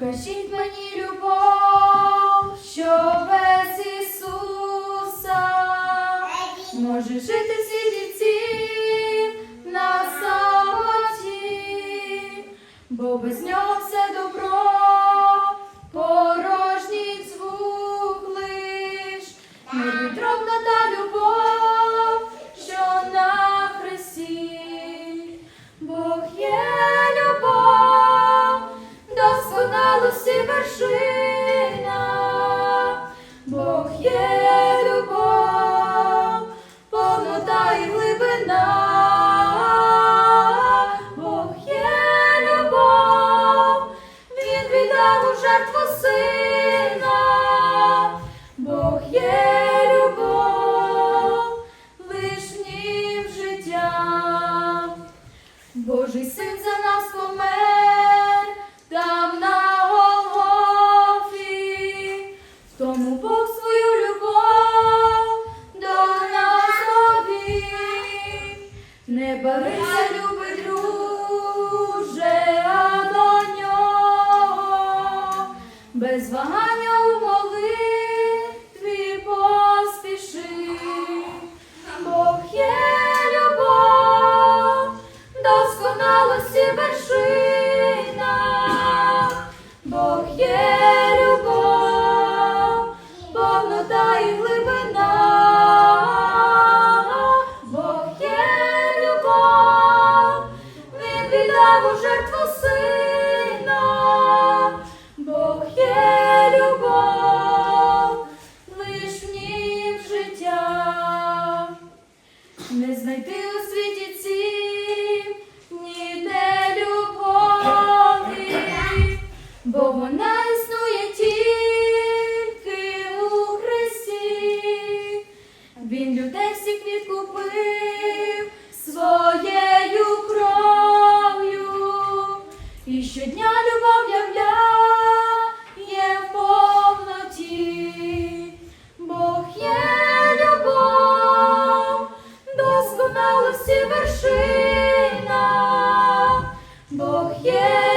Покажіть мені любов, що без Ісуса може жити світі цім на самоті, бо без нього все добро, порожній звук лиш, невідробна та любов, що на хресті. Бог є Божий син за нас помер там на Голгофі, тому Бог свою любов до нас довів. Не барися, любий друже, а до нього, без вагання Є любов, повнота і глибина, Бог є любов, Він віддав у жертву сина, Бог є любов, лиш в нім життя. Не знайти у світі і щодня любов являє в повноті. Бог є любов, досконалості вершина, Бог є